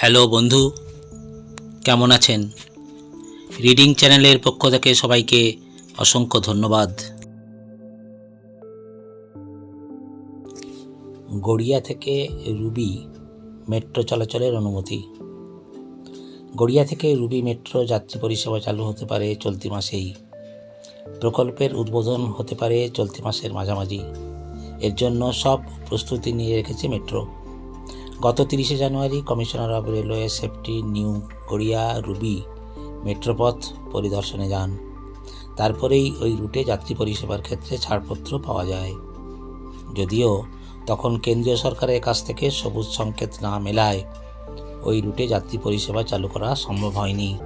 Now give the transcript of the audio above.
Hello বন্ধু, কেমন আছেন? রিডিং চ্যানেলের পক্ষ থেকে সবাইকে অসংখ্য ধন্যবাদ। গড়িয়া থেকে রুবি মেট্রো চলাচলের অনুমতি। গড়িয়া থেকে রুবি মেট্রো যাত্রী পরিষেবা চালু হতে পারে চলতি মাসেই। প্রকল্পের উদ্বোধন হতে পারে চলতি মাসের মাঝামাঝি। এর জন্য সব প্রস্তুতি নিয়ে রেখেছে মেট্রো। গত তিরিশে January commissioner of railway safety New Garia Ruby Metropoth পরিদর্শনে যান। তারপরেই ওই রুটে যাত্রী পরিষেবার ক্ষেত্রে ছাড়পত্র পাওয়া যায়। যদিও তখন কেন্দ্রীয় সরকারের কাছ থেকে সবুজ সংকেত না মেলায় ওই রুটে যাত্রী পরিষেবা চালু করা সম্ভব হয়নি।